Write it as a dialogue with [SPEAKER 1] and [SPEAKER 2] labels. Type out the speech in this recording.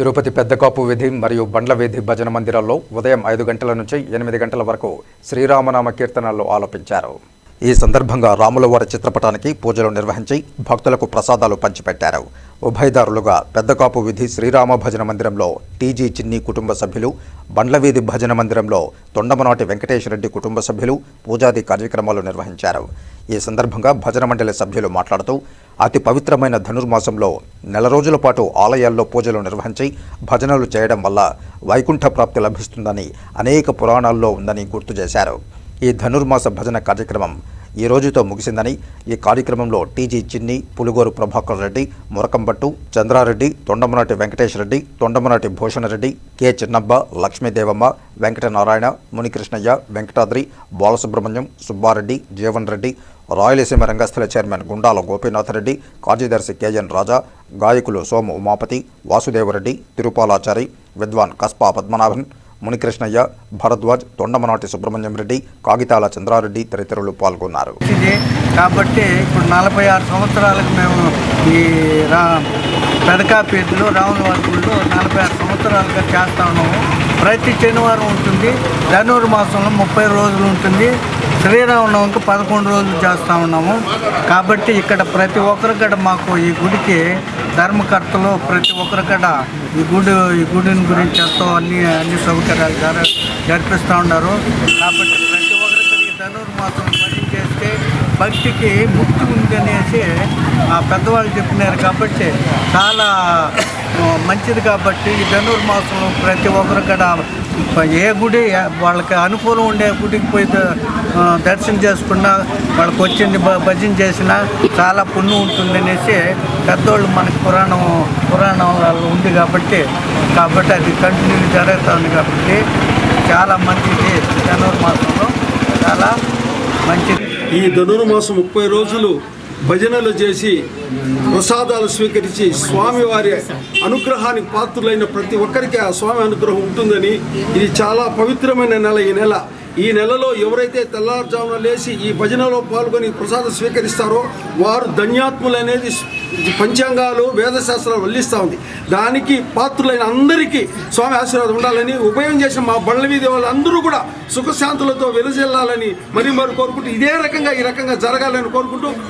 [SPEAKER 1] తిరుపతి పెద్దకాపు వీధి మరియు బండ్ల వీధి భజన మందిరాల్లో ఉదయం ఐదు గంటల నుంచి ఎనిమిది గంటల వరకు శ్రీరామనామ కీర్తనలు ఆలపించారు. ఈ సందర్భంగా రాములవారి చిత్రపటానికి పూజలు నిర్వహించి భక్తులకు ప్రసాదాలు పంచిపెట్టారు. ఉభయదారులుగా పెద్దకాపు వీధి శ్రీరామ భజన మందిరంలో టీజీ చిన్ని కుటుంబ సభ్యులు బండ్లవీధి భజన మందిరంలో తొండమనాటి వెంకటేశ్వరరెడ్డి కుటుంబ సభ్యులు పూజాది కార్యక్రమాలు నిర్వహించారు. ఈ సందర్భంగా భజన మండలి సభ్యులు మాట్లాడుతూ అతి పవిత్రమైన ధనుర్మాసంలో నెల రోజుల పాటు ఆలయాల్లో పూజలు నిర్వహించి భజనలు చేయడం వల్ల వైకుంఠ ప్రాప్తి లభిస్తుందని అనేక పురాణాల్లో ఉందని గుర్తు చేశారు. ఈ ధనుర్మాస భజన కార్యక్రమం ఈ రోజుతో ముగిసిందని ఈ కార్యక్రమంలో టీజీ చిన్ని పులుగోరు ప్రభాకర్ రెడ్డి మురకంబట్టు చంద్రారెడ్డి తొండమనాటి వెంకటేశ్వరరెడ్డి తొండమనాటి భూషణరెడ్డి కె చిన్నబ్బ లక్ష్మీదేవమ్మ వెంకటనారాయణ మునికృష్ణయ్య వెంకటాద్రి బాలసుబ్రహ్మణ్యం సుబ్బారెడ్డి జీవన్ రెడ్డి రాయలసీమ రంగస్థల చైర్మన్ గుండాల గోపీనాథరెడ్డి కార్యదర్శి కేజన్ రాజా గాయకులు సోము ఉమాపతి వాసుదేవరెడ్డి తిరుపాలాచారి విద్వాన్ కస్పా పద్మనాభన్ మునికృష్ణయ్య భరద్వాజ్ తొండమనాటి సుబ్రహ్మణ్యం రెడ్డి కాగితాల చంద్రారెడ్డి తదితరులు పాల్గొన్నారు.
[SPEAKER 2] ఇది కాబట్టి ఇప్పుడు నలభై ఆరు సంవత్సరాలకు మేము ఈ రా పెదకాపేటలో రావుల వారి నలభై ఆరు సంవత్సరాలుగా చేస్తా ఉన్నాము. ప్రతి శనివారం ఉంటుంది జనవరి మాసంలో ముప్పై రోజులు ఉంటుంది. శ్రీరామనవమికి పదకొండు రోజులు చేస్తూ ఉన్నాము. కాబట్టి ఇక్కడ ప్రతి ఒక్కరికడ మాకు ఈ గుడికి ధర్మకర్తలు ప్రతి ఒక్కరికడ ఈ గుడి ఈ గుడిని గురించి ఎంతో అన్ని అన్ని సౌకర్యాలు జర జరిపిస్తూ ఉన్నారు. కాబట్టి ప్రతి ఒక్కరికి ఈ ధనుర్మాసం పని చేస్తే భక్తికి ముక్తి ఉంది అనేసి ఆ పెద్దవాళ్ళు చెప్పినారు. కాబట్టి చాలా మంచిది కాబట్టి ఈ ధనుర్మాసంలో ప్రతి ఒక్కరు కూడా ఏ గుడి వాళ్ళకి అనుకూలం ఉండే గుడికి పోయి దర్శనం చేసుకున్నా వాళ్ళకి వచ్చింది భ- భజన చేసినా చాలా పుణ్యం ఉంటుంది అనేసి పెద్దోళ్ళు మనకి పురాణం పురాణంలో ఉంది కాబట్టి కాబట్టి అది కంటిన్యూ జరుగుతుంది కాబట్టి చాలా మంచిది ధనుర్మాసంలో. చాలా మంచిది.
[SPEAKER 3] ఈ ధనుర్మాసం ముప్పై రోజులు భజనలు చేసి ప్రసాదాలు స్వీకరించి స్వామివారి అనుగ్రహానికి పాత్రులైన ప్రతి ఒక్కరికి ఆ స్వామి అనుగ్రహం ఉంటుందని. ఇది చాలా పవిత్రమైన నెల ఈ నెల. ఈ నెలలో ఎవరైతే తెల్లారుజామున లేచి ఈ భజనలో పాల్గొని ప్రసాదం స్వీకరిస్తారో వారు ధన్యాత్ములు అనేది పంచాంగాలు వేదశాస్త్రాలు వల్లిస్తూ ఉంది. దానికి పాత్రులైన అందరికీ స్వామి ఆశీర్వాదం ఉండాలని ఉపయోగం చేసిన మా బండ్ల వీధి వాళ్ళందరూ కూడా సుఖశాంతులతో వెలుజెల్లాలని మరి మరి కోరుకుంటూ ఇదే రకంగా ఈ రకంగా జరగాలని కోరుకుంటూ